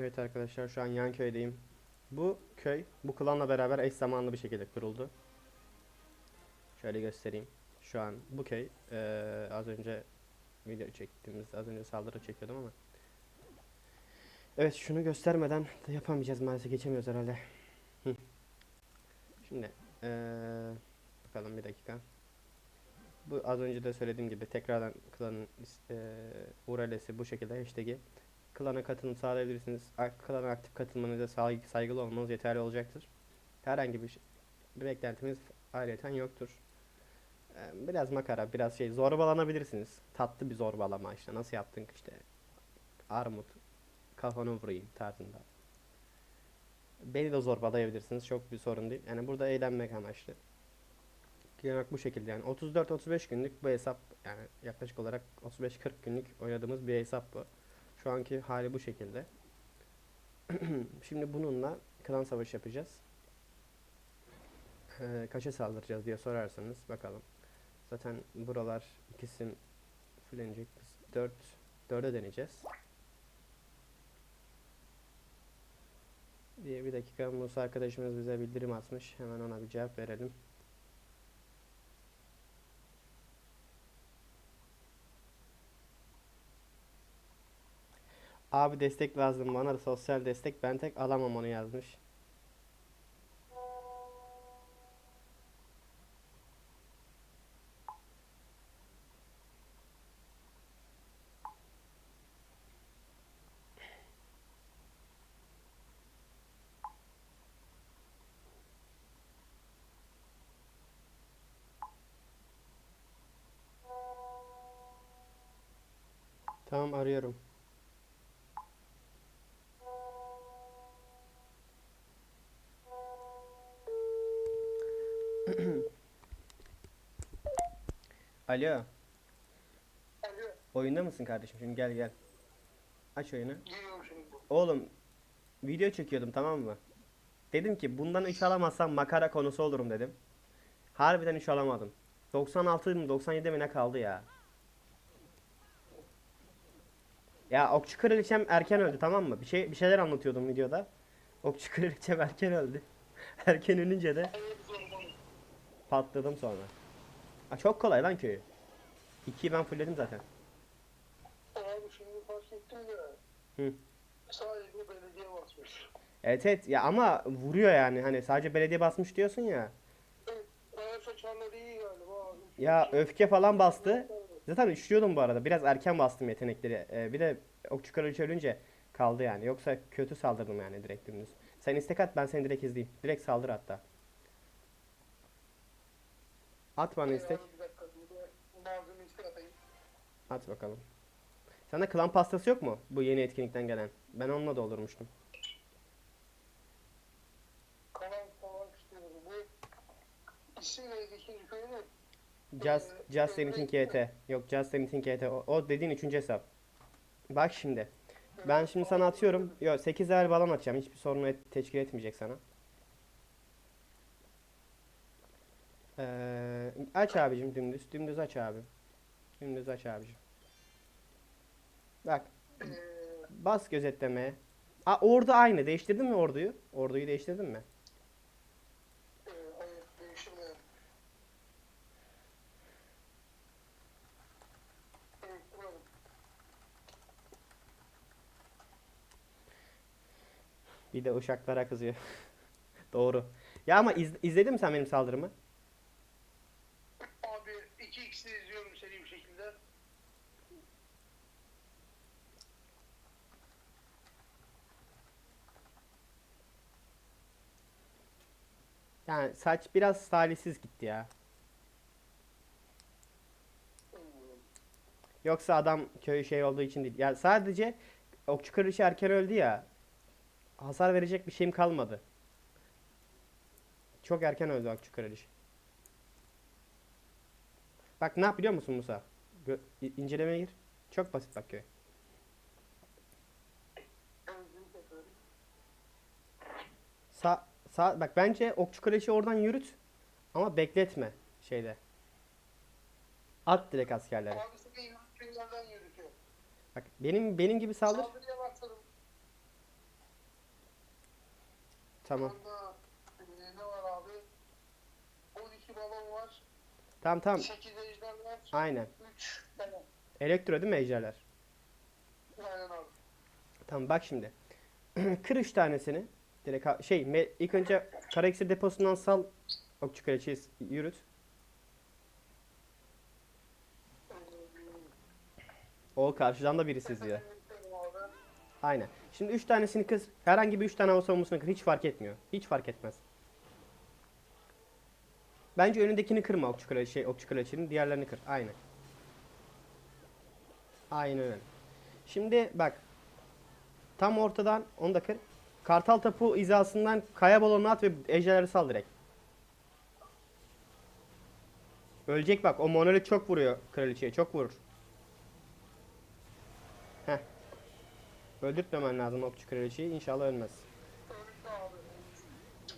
Evet arkadaşlar şu an yan köydeyim. Bu köy bu klanla beraber eş zamanlı bir şekilde kuruldu. Şöyle göstereyim. Şu an bu köy eee, az önce video çektiğimiz az önce saldırı çekiyordum ama. Evet şunu göstermeden de yapamayacağız maalesef geçemiyoruz herhalde. Şimdi eee, bakalım bir dakika. Bu az önce de söylediğim gibi tekrardan klanın eee URL'si bu şekilde hashtag'i klana katılım sağlayabilirsiniz. Klana aktif katılmanıza saygı, saygılı olmanız yeterli olacaktır. Herhangi bir, şey- bir beklentimiz ayrıyeten yoktur. Biraz makara, biraz şey zorbalanabilirsiniz. Tatlı bir zorbalama işte. Nasıl yaptın işte armut kafanı vurayım tarzında. Beni de zorbalayabilirsiniz. Çok bir sorun değil. Yani burada eğlenmek amaçlı. Genel olarak bu şekilde yani 34-35 günlük bu hesap yani yaklaşık olarak 35-40 günlük oynadığımız bir hesap bu. Şu anki hali bu şekilde. Şimdi bununla klan savaşı yapacağız. Ee, kaça saldıracağız diye sorarsanız bakalım. Zaten buralar ikisi fullenecek. Biz 4 4'e deneyeceğiz. Diye bir dakika Musa arkadaşımız bize bildirim atmış. Hemen ona bir cevap verelim. Abi destek lazım bana da sosyal destek ben tek alamam onu yazmış. Tamam arıyorum. Alo, Alo, oyunda mısın kardeşim? Şimdi gel gel. Aç oyunu. geliyorum şimdi. Oğlum, video çekiyordum tamam mı? Dedim ki bundan 3 alamazsam makara konusu olurum dedim. Harbiden 3 alamadım. 96 mı 97 mi ne kaldı ya? Ya Okçu Kraliçem erken öldü tamam mı? Bir şey bir şeyler anlatıyordum videoda. Okçu Kraliçem erken öldü. erken ölünce de patladım sonra. Aa, çok kolay lan köyü. 2'yi ben fullledim zaten. Abi şimdi fark ettim ya. Hı. Sadece belediye basmış. Evet evet ya ama vuruyor yani hani sadece belediye basmış diyorsun ya. Evet, bana saçanları iyi galiba abi. Ya öfke falan bastı. Zaten üçlüyordum bu arada. Biraz erken bastım yetenekleri. Ee, bir de okçu kraliçe ölünce kaldı yani. Yoksa kötü saldırdım yani direkt dümdüz. Sen istek at ben seni direkt izleyeyim. Direkt saldır hatta. At bana istek. At bakalım. Sende klan pastası yok mu? Bu yeni etkinlikten gelen. Ben onunla doldurmuştum. İkinci köyünün? Just, Just Anything YT. Yok Just Anything YT. O, o dediğin üçüncü hesap. Bak şimdi. Ben şimdi sana atıyorum. Yok 8 level balon atacağım. Hiçbir sorun et, teşkil etmeyecek sana. Ee, aç abicim dümdüz. Dümdüz aç abi. Dümdüz aç abicim. Bak bas gözetlemeye. Aa ordu aynı. Değiştirdin mi orduyu? Orduyu değiştirdin mi? Evet, bulalım. Bir de uşaklara kızıyor. Doğru. Ya ama iz, izledin mi sen benim saldırımı? Abi 2x'de izliyorum seri bir şekilde. Yani saç biraz talihsiz gitti ya. Yoksa adam köy şey olduğu için değil. Ya sadece okçu kraliçe erken öldü ya. Hasar verecek bir şeyim kalmadı. Çok erken öldü okçu kraliçe. Bak ne yap biliyor musun Musa? Gö- incelemeye gir. Çok basit bak köy. Dilerim. Sağ, bak bence okçu kraliçe oradan yürüt. Ama bekletme şeyde. At direkt yürütüyor. Bak benim benim gibi saldır. Tamam. E, ne var abi? 12 balon var. Tamam tamam. 8 ejder var. Aynen. 3 balon. Elektro değil mi ejderler? Aynen abi. Tamam bak şimdi. Kır üç tanesini. Direkt şey me- ilk önce kara deposundan sal okçu kraliçeyi yürüt. O karşıdan da biri sızıyor. Abi. Aynen. Şimdi üç tanesini kır. Herhangi bir üç tane hava savunmasını kır. Hiç fark etmiyor. Hiç fark etmez. Bence önündekini kırma okçu kraliçe, şey, okçu kraliçenin. Diğerlerini kır. Aynen. Aynen öyle. Şimdi bak. Tam ortadan onu da kır. Kartal tapu hizasından kaya balonu at ve ejderleri sal direkt. Ölecek bak. O monolit çok vuruyor kraliçeye. Çok vurur. Heh. Öldürtmemen lazım okçu kraliçeyi. İnşallah ölmez.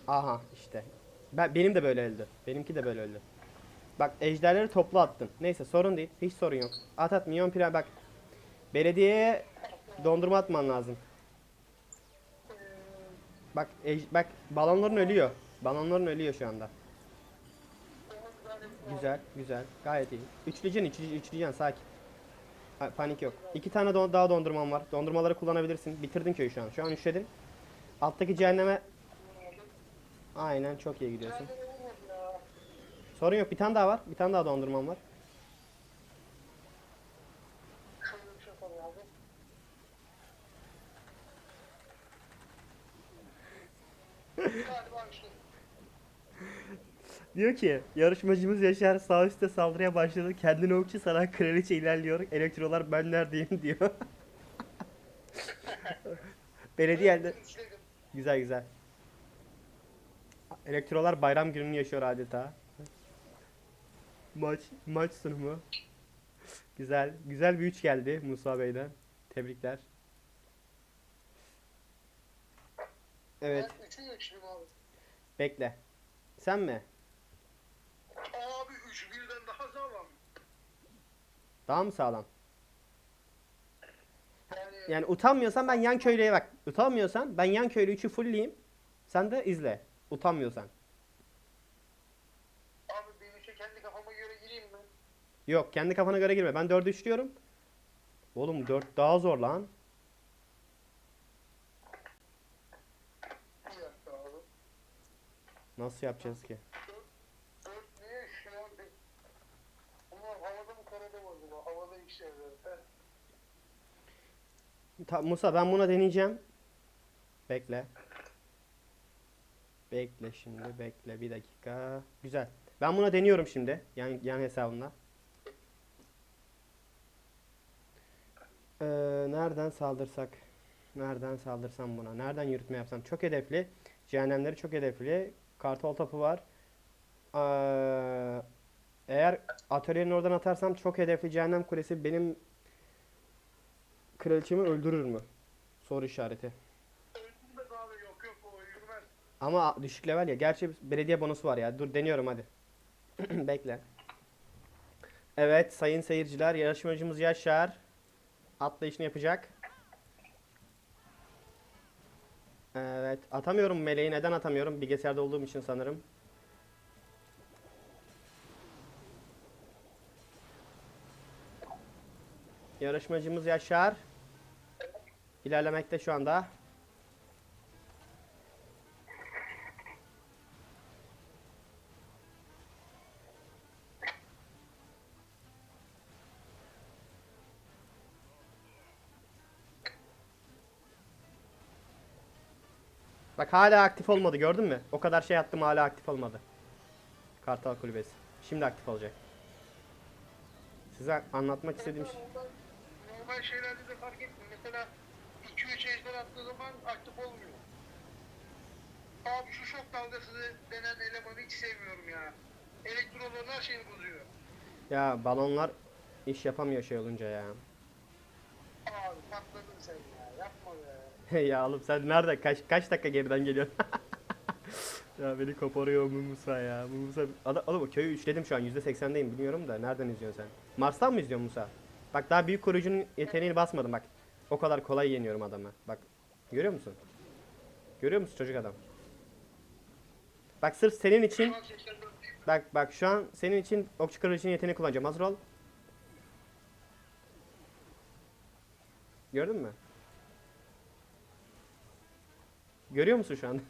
Aha işte. Ben, benim de böyle öldü. Benimki de böyle öldü. Bak ejderleri toplu attın. Neyse sorun değil. Hiç sorun yok. At at milyon pire bak. Belediyeye dondurma atman lazım. Bak bak balonların ölüyor. Balonların ölüyor şu anda. Güzel güzel. Gayet iyi. Üçleyeceksin üçleyeceksin, üçleyeceksin sakin. Panik yok. İki tane daha dondurman var. Dondurmaları kullanabilirsin. Bitirdin köyü şu an. Şu an üçledin. Alttaki cehenneme Aynen çok iyi gidiyorsun. Sorun yok. Bir tane daha var. Bir tane daha dondurmam var. Şöyle bir şey yapalım abi. Galiba işte. Diyor ki yarışmacımız Yaşar sağ üstte saldırıya başladı. Kendini okçu saran kraliçe ilerliyor. Elektrolar ben neredeyim diyor. Belediye elde. Güzel güzel. Elektrolar bayram gününü yaşıyor adeta. Maç maç sunumu. Güzel. Güzel bir üç geldi Musa Bey'den. Tebrikler. Evet. Ben üçü geçtim abi. Bekle. Sen mi? Üç birden daha sağlam. Daha mı sağlam? Yani, Yani utanmıyorsan ben yan köylüye bak. Utanmıyorsan ben yan köylü 3'ü fullleyeyim. Sen de izle. Utanmıyorsan. abi benim işte kendi kafama göre gireyim mi? Yok kendi kafana göre girme. Ben 4'ü üçlüyorum. Oğlum 4 daha zor lan. Bir dakika abi. Nasıl yapacağız ki? Dört niye şu an bir... Bunlar havada mı karada mı acaba? Havada ilk şeyler. Ben Ta- Musa ben buna deneyeceğim. Bekle. Bekle şimdi bekle bir dakika. Güzel. Ben buna deniyorum şimdi. Yan, yan hesabımda. Ee, nereden saldırsak? Nereden saldırsam buna? Nereden yürütme yapsam? Çok hedefli. Cehennemleri çok hedefli. Kartal topu var. Ee, eğer atölyenin oradan atarsam çok hedefli cehennem kulesi benim kraliçemi öldürür mü? Soru işareti. Ama düşük level ya. Gerçi belediye bonusu var ya. Dur deniyorum hadi. Bekle. Evet sayın seyirciler yarışmacımız Yaşar atlayışını yapacak. Evet atamıyorum meleği neden atamıyorum bilgisayarda olduğum için sanırım. Yarışmacımız Yaşar ilerlemekte şu anda. Bak hala aktif olmadı gördün mü? O kadar şey attım hala aktif olmadı. Kartal Kulübesi. Şimdi aktif olacak. Size anlatmak istediğim şey. Normal, şeylerde de fark etmiyor. Mesela 2-3 ejder attığı zaman aktif olmuyor. Abi şu şok dalgası denen elemanı hiç sevmiyorum ya. Elektroların her şeyini bozuyor. Ya balonlar iş yapamıyor şey olunca ya. Abi patladın sen ya. Yapma be. ya oğlum sen nerede kaç kaç dakika geriden geliyorsun? ya beni koparıyor Musa ya. Bu Musa Ada- oğlum köyü üçledim şu an %80'deyim biliyorum da nereden izliyorsun sen? Mars'tan mı izliyorsun Musa? Bak daha büyük koruyucunun yeteneğini basmadım bak. O kadar kolay yeniyorum adamı. Bak görüyor musun? Görüyor musun çocuk adam? Bak sırf senin için Şu an 84'teyim. bak bak şu an senin için okçu kraliçenin yeteneğini kullanacağım. Hazır ol. Gördün mü? Görüyor musun şu an?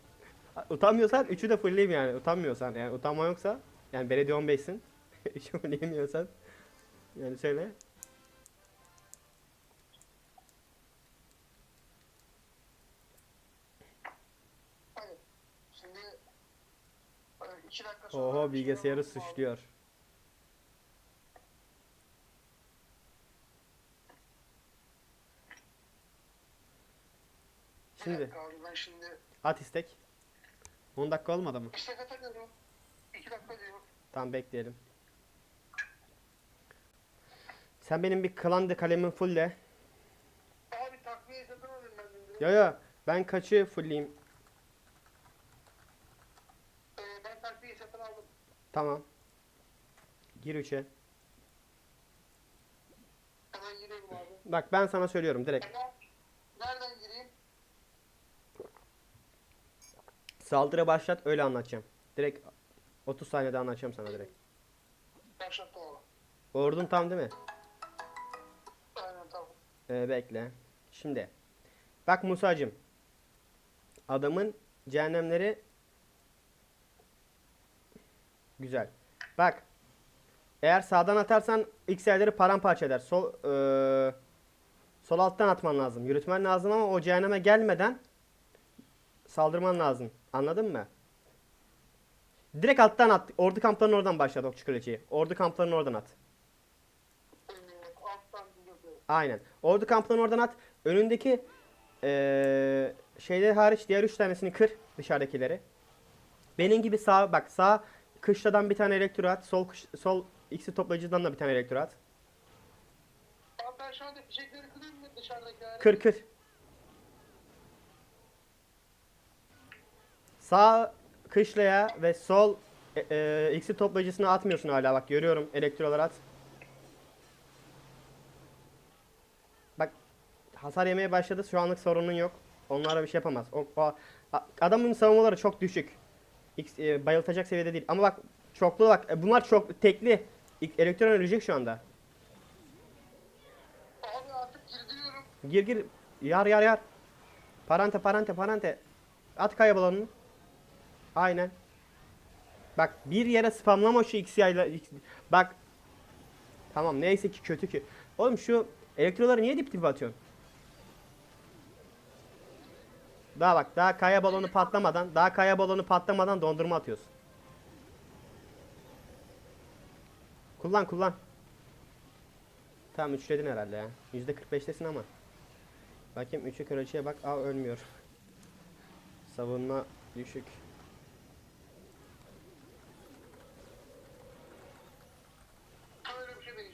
Utanmıyorsan üçü de fullleyeyim yani. Utanmıyorsan yani utanma yoksa yani belediye 15'sin. Üçü fullleyemiyorsan yani söyle. Hadi. Şimdi e, iki dakika sonra... Oho bir bilgisayarı suçluyor. Bir Şimdi dakika abi ben şimdi at istek. 10 dakika olmadı mı? istek atamıyorum. İki dakika diyor. Tamam bekleyelim. Sen benim bir klandı kalemin fullle. Abi takviye satın alayım ben. Yo yo ben kaçı fullleyeyim? Ee, ben takviye satın aldım. Tamam. Gir 3'e. Hemen giriyorum abi. Bak ben sana söylüyorum direkt. Hemen nereden gireyim? Saldırı başlat öyle anlatacağım. Direkt 30 saniyede anlatacağım sana direkt. Başlattım abi. Ordun tam değil mi? Aynen tamam. Ee, bekle. Şimdi. Bak Musa'cım. Adamın cehennemleri güzel. Bak. Eğer sağdan atarsan XL'leri paramparça eder. Sol eee, sol alttan atman lazım. Yürütmen lazım ama o cehenneme gelmeden saldırman lazım. Anladın mı? Direkt alttan at. Ordu kamplarının oradan başlat okçu kraliçeyi. Ordu kamplarının oradan at. Ee. Aynen. Ordu kamplarını oradan at. Önündeki eee şeyler hariç diğer üç tanesini kır dışarıdakileri. Benim gibi sağ bak sağ kışladan bir tane elektro at. Sol kış- sol ikisi toplayıcıdan da bir tane elektro at. Abi ben şu anda fişekleri kırayım mı dışarıdakileri? Kır kır. Sağ kışlaya ve sol e, e, ikisi toplayıcısına atmıyorsun hala bak görüyorum elektrolar at. Bak hasar yemeye başladı şu anlık sorunun yok. Onlara bir şey yapamaz. O, o- adamın savunmaları çok düşük. X, e, bayıltacak seviyede değil. Ama bak çoklu bak e, bunlar çok tekli. Elektron ölecek şu anda. Abi artık girdiriyorum. Gir gir. Yar yar yar. Parante parante parante. At kaya balonunu. Aynen. Bak bir yere spamlama şu X yayla. X- Bak. Tamam neyse ki kötü ki. Oğlum şu elektroları niye dip dibe atıyorsun? Daha bak daha kaya balonu patlamadan daha kaya balonu patlamadan dondurma atıyorsun. Kullan kullan. Tamam üçledin herhalde ya. %45'tesin ama. Bakayım 3'ü kraliçeye bak. Aa ölmüyor. Savunma düşük.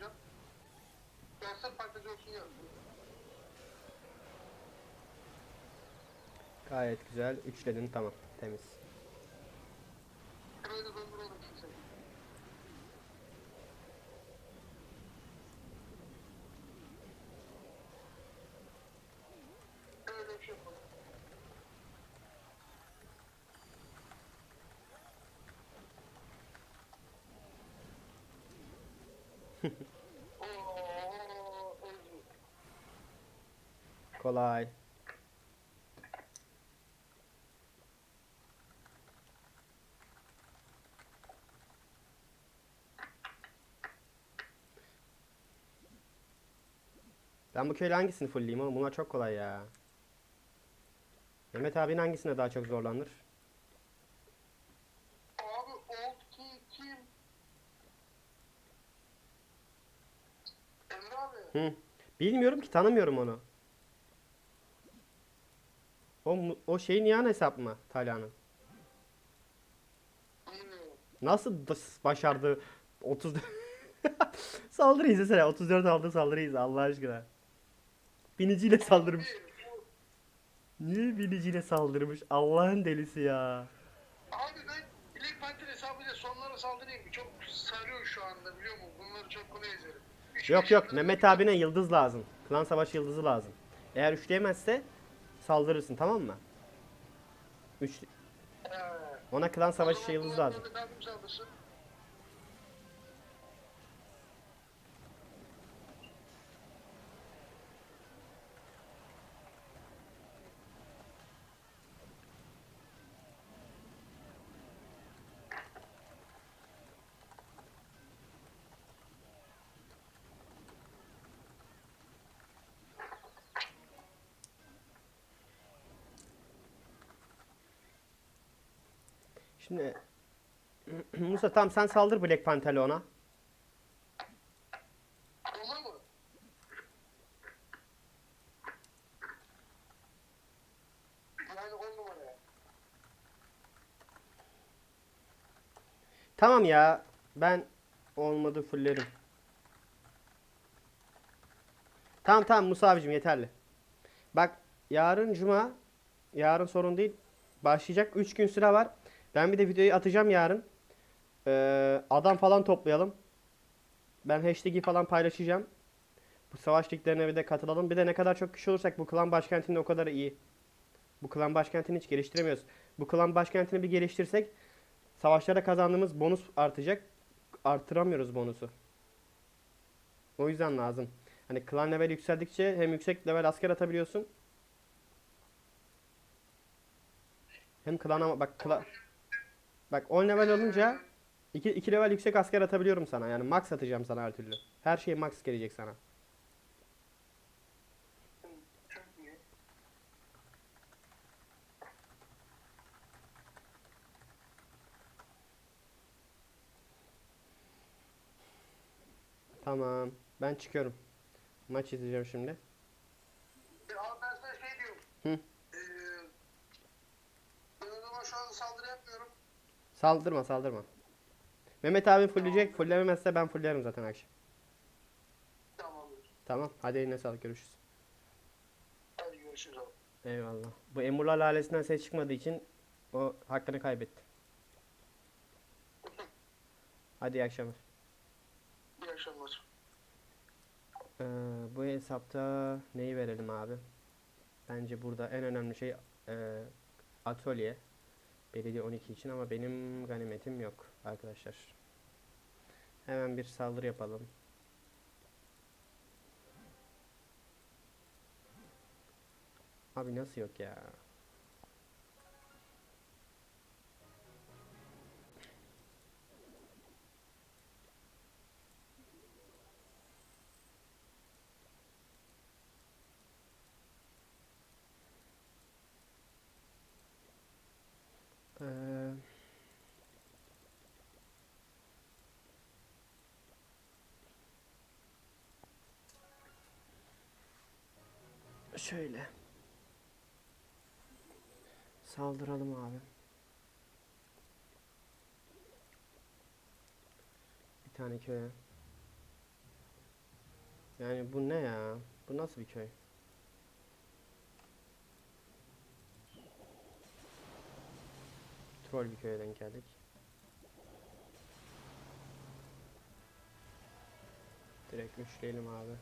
Deneyeceğim. Gelsin patlıcı olsun ya. Gayet güzel. Üçledin tamam. Temiz. Şurayı da donduralım kimse. Şöyle bir şey yapalım. Oo, öldü. Kolay. Ben bu köyle hangisini fullleyeyim oğlum? Bunlar çok kolay ya. Mehmet abinin hangisine daha çok zorlanır? Abi old key kim? Emre abi. Hı. Bilmiyorum ki tanımıyorum onu. O, mu- o şeyin yan hesap mı? Bilmiyorum. Nasıl başardı 30 Saldırı izlesene 34 aldı saldırı izle Allah aşkına. Biniciyle saldırmış. Niye biniciyle saldırmış? Allah'ın delisi ya. Abi ben Black Panther hesabıyla sonlara saldırayım. Çok sarıyor şu anda biliyor musun? Bunları çok kolay ezerim. Üç Yok beş yok yıldır- Mehmet abine yıldız lazım. Klan savaşı yıldızı lazım. Eğer üçleyemezse saldırırsın tamam mı? Üç. Ona klan savaşı yıldız lazım. Mehmet abim saldırsın. Şimdi Musa tamam sen saldır Black Panther'le ona. Tamam ya. Ben olmadı fullerim. Tamam tamam Musa abicim yeterli. Bak yarın cuma. Yarın sorun değil. Başlayacak 3 gün süre var. Ben bir de videoyu atacağım yarın. Ee, adam falan toplayalım. Ben hashtag'i falan paylaşacağım. Bu savaş liglerine bir de katılalım. Bir de ne kadar çok kişi olursak bu klan başkentinde o kadar iyi. Bu klan başkentini hiç geliştiremiyoruz. Bu klan başkentini bir geliştirsek Savaşlarda kazandığımız bonus artacak. Artıramıyoruz bonusu. O yüzden lazım. Hani klan level yükseldikçe hem yüksek level asker atabiliyorsun. Hem klana bak klan Bak 10 level olunca 2 2 level yüksek asker atabiliyorum sana. Yani max atacağım sana her türlü. Her şey max gelecek sana. Tamam. Ben çıkıyorum. Maç izleyeceğim şimdi. Abi ben sana şey diyorum. Hı. Ee, ben o zaman şu anda saldırı yapmıyorum. Saldırma saldırma. Mehmet abi fullleyecek. Fullememezse ben fulllerim zaten akşam. Tamamdır. Tamam. Hadi eline sağlık. Görüşürüz. Hadi görüşürüz abi. Eyvallah. Bu Emurlar lalesinden ses çıkmadığı için o hakkını kaybetti. Hadi iyi akşamlar. İyi akşamlar. Ee, bu hesapta neyi verelim abi? Bence burada en önemli şey e, atölye. Belediye 12 için ama benim ganimetim yok arkadaşlar. Hemen bir saldırı yapalım. Abi nasıl yok ya? Şöyle. Saldıralım abi. Bir tane köye. Yani bu ne ya? Bu nasıl bir köy? Troll bir köye denk geldik. Direkt üçleyelim abi.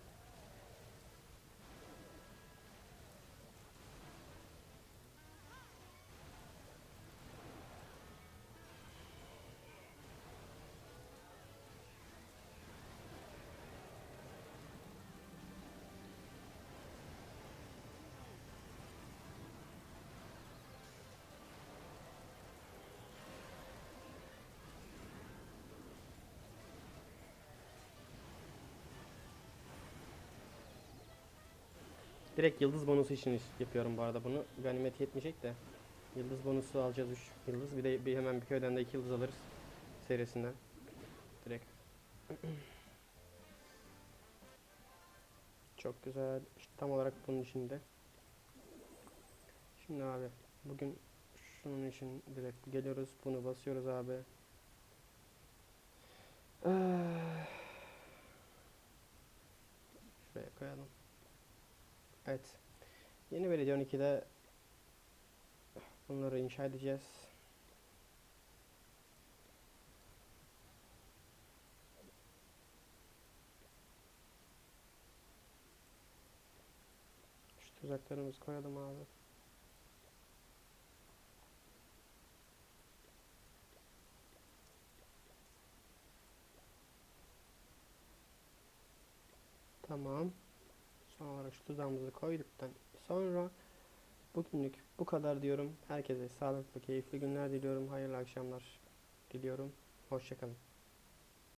Direkt yıldız bonusu için yapıyorum bu arada bunu. Ganimet yetmeyecek de. Yıldız bonusu alacağız 3 yıldız. Bir de bir hemen bir köyden de 2 yıldız alırız. Serisinden. Direkt. Çok güzel. İşte tam olarak bunun içinde. Şimdi abi bugün şunun için direkt geliyoruz. Bunu basıyoruz abi. Ah. Şuraya koyalım. Evet. Yeni belediye 12'de bunları inşa edeceğiz. Şu tuzaklarımızı koyalım abi. Tamam. Son olarak şu tuzağımızı koyduktan sonra bugünlük bu kadar diyorum. Herkese sağlıklı, keyifli günler diliyorum. Hayırlı akşamlar diliyorum. Hoşçakalın.